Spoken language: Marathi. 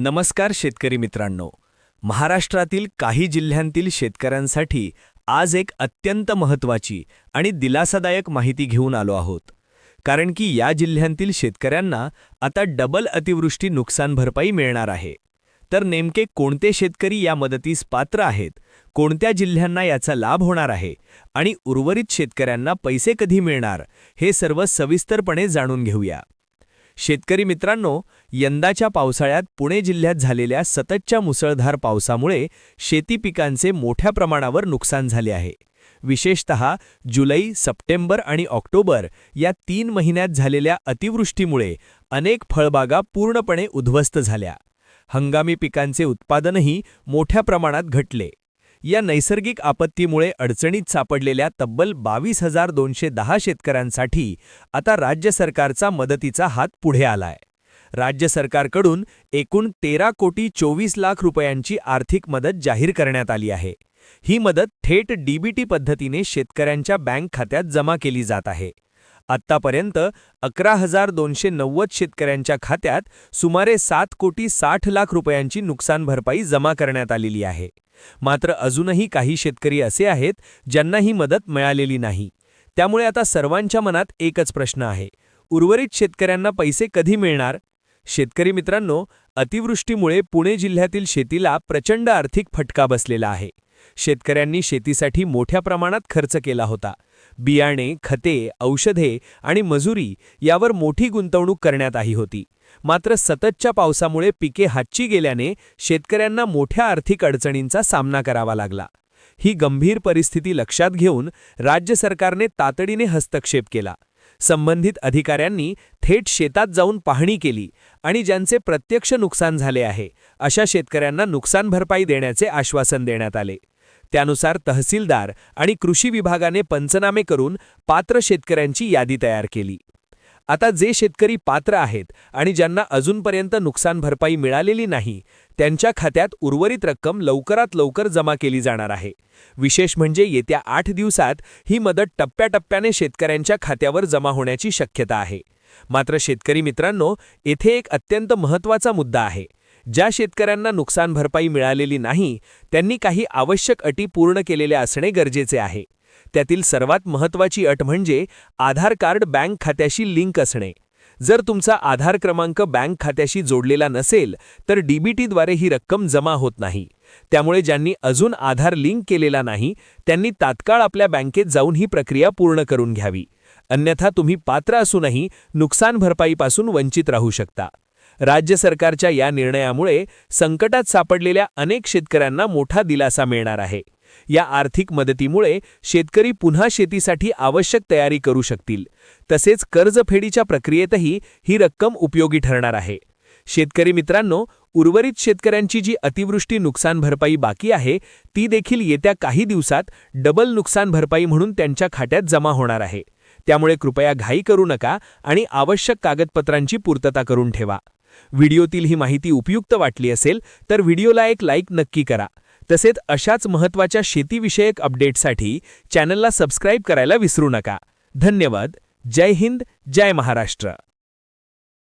नमस्कार शेतकरी मित्रांनो. महाराष्ट्रातील काही जिल्ह्यांतील शेतकऱ्यांसाठी आज एक अत्यंत महत्त्वाची आणि दिलासादायक माहिती घेऊन आलो आहोत. कारण की या जिल्ह्यांतील शेतकऱ्यांना आता डबल अतिवृष्टी नुकसान भरपाई मिळणार आहे. तर नेमके कोणते शेतकरी या मदतीस पात्र आहेत? कोणत्या जिल्ह्यांना याचा लाभ होणार आहे? आणि उर्वरित शेतकऱ्यांना पैसे कधी मिळणार? हे सर्व सविस्तरपणे जाणून घेऊया. शेतकरी मित्रांनो यंदाच्या पावसाळ्यात पुणे जिल्ह्यात झालेल्या सततच्या मुसळधार पावसामुळे शेती पिकांचे मोठ्या प्रमाणावर नुकसान झाले आहे. विशेषत जुलै सप्टेंबर आणि ऑक्टोबर या तीन महिन्यात झालेल्या अतिवृष्टीमुळे अनेक फळबागा पूर्णपणे उद्ध्वस्त झाल्या. हंगामी पिकांचे उत्पादनही मोठ्या प्रमाणात घटले. या नैसर्गिक आपत्तीमुळे अडचणीत सापडलेल्या तब्बल बावीस हजार दोनशे दहा शेतकऱ्यांसाठी आता राज्य सरकारचा मदतीचा हात पुढे आलाय. राज्य सरकारकडून एकूण तेरा कोटी चोवीस लाख रुपयांची आर्थिक मदत जाहीर करण्यात आली आहे. ही मदत थेट डीबीटी पद्धतीने शेतकऱ्यांच्या बँक खात्यात जमा केली जात आहे. आत्तापर्यंत अकरा हजार दोनशे नव्वद शेतकऱ्यांच्या खात्यात सुमारे सात कोटी साठ लाख रुपयांची नुकसान भरपाई जमा करण्यात आलेली आहे. मात्र अजूनही काही शेतकरी असे आहेत ज्यांना ही मदत मिळालेली नाही. त्यामुळे आता सर्वांच्या मनात एकच प्रश्न आहे. उर्वरित शेतकऱ्यांना पैसे कधी मिळणार? शेतकरी मित्रांनो अतिवृष्टीमुळे पुणे जिल्ह्यातील शेतीला प्रचंड आर्थिक फटका बसलेला आहे. शेतकऱ्यांनी शेतीसाठी मोठ्या प्रमाणात खर्च केला होता. बियाणे खते औषधे आणि मजुरी यावर मोठी गुंतवणूक करण्यात आली होती. मात्र सततच्या पावसामुळे पिके हातची गेल्याने शेतकऱ्यांना मोठ्या आर्थिक अडचणींचा सामना करावा लागला. ही गंभीर परिस्थिती लक्षात घेऊन राज्य सरकारने तातडीने हस्तक्षेप केला. संबंधित अधिकाऱ्यांनी थेट शेतात जाऊन पाहणी केली आणि ज्यांचे प्रत्यक्ष नुकसान झाले आहे अशा शेतकऱ्यांना नुकसान भरपाई देण्याचे आश्वासन देण्यात आले. त्यानुसार तहसीलदार आणि कृषी विभागाने पंचनामे करून पात्र शेतकऱ्यांची यादी तयार केली. आता जे शेतकरी पात्र आहेत आणि ज्यांना अजूनपर्यंत नुकसान भरपाई मिळालेली नाही त्यांच्या खात्यात उर्वरित रक्कम लवकरात लवकर जमा केली जाणार आहे. विशेष म्हणजे येत्या आठ दिवसात ही मदत टप्प्याटप्प्याने शेतकऱ्यांच्या खात्यावर जमा होण्याची शक्यता आहे. मात्र शेतकरी मित्रांनो येथे एक अत्यंत महत्त्वाचा मुद्दा आहे. ज्या शेतकऱ्यांना नुकसान भरपाई मिळालेली नाही त्यांनी काही आवश्यक अटी पूर्ण केलेल्या असणे गरजेचे आहे. त्यातील सर्वात महत्त्वाची अट म्हणजे आधार कार्ड बँक खात्याशी लिंक असणे. जर तुमचा आधार क्रमांक बँक खात्याशी जोडलेला नसेल तर डीबीटीद्वारे ही रक्कम जमा होत नाही. त्यामुळे ज्यांनी अजून आधार लिंक केलेला नाही त्यांनी तात्काळ आपल्या बँकेत जाऊन ही प्रक्रिया पूर्ण करून घ्यावी. अन्यथा तुम्ही पात्र असूनही नुकसान भरपाईपासून वंचित राहू शकता. राज्य सरकारच्या या निर्णयामुळे संकटात सापडलेल्या अनेक शेतकऱ्यांना मोठा दिलासा मिळणार आहे. या आर्थिक मदतीमुळे शेतकरी पुन्हा शेतीसाठी आवश्यक तयारी करू शकतील. तसेच कर्जफेडीच्या प्रक्रियेतही ही रक्कम उपयोगी ठरणार आहे. शेतकरी मित्रांनो उर्वरित शेतकऱ्यांची जी अतिवृष्टी नुकसान भरपाई बाकी आहे ती देखील येत्या काही दिवसात डबल नुकसान भरपाई म्हणून त्यांच्या खात्यात जमा होणार आहे. त्यामुळे कृपया घाई करू नका आणि आवश्यक कागदपत्रांची पूर्तता करून ठेवा. व्हिडिओतील ही माहिती उपयुक्त वाटली असेल तर व्हिडिओला एक लाईक नक्की करा. तसेच अशाच महत्त्वाच्या शेतीविषयक अपडेटसाठी चॅनलला सबस्क्राईब करायला विसरू नका. धन्यवाद. जय हिंद. जय महाराष्ट्र.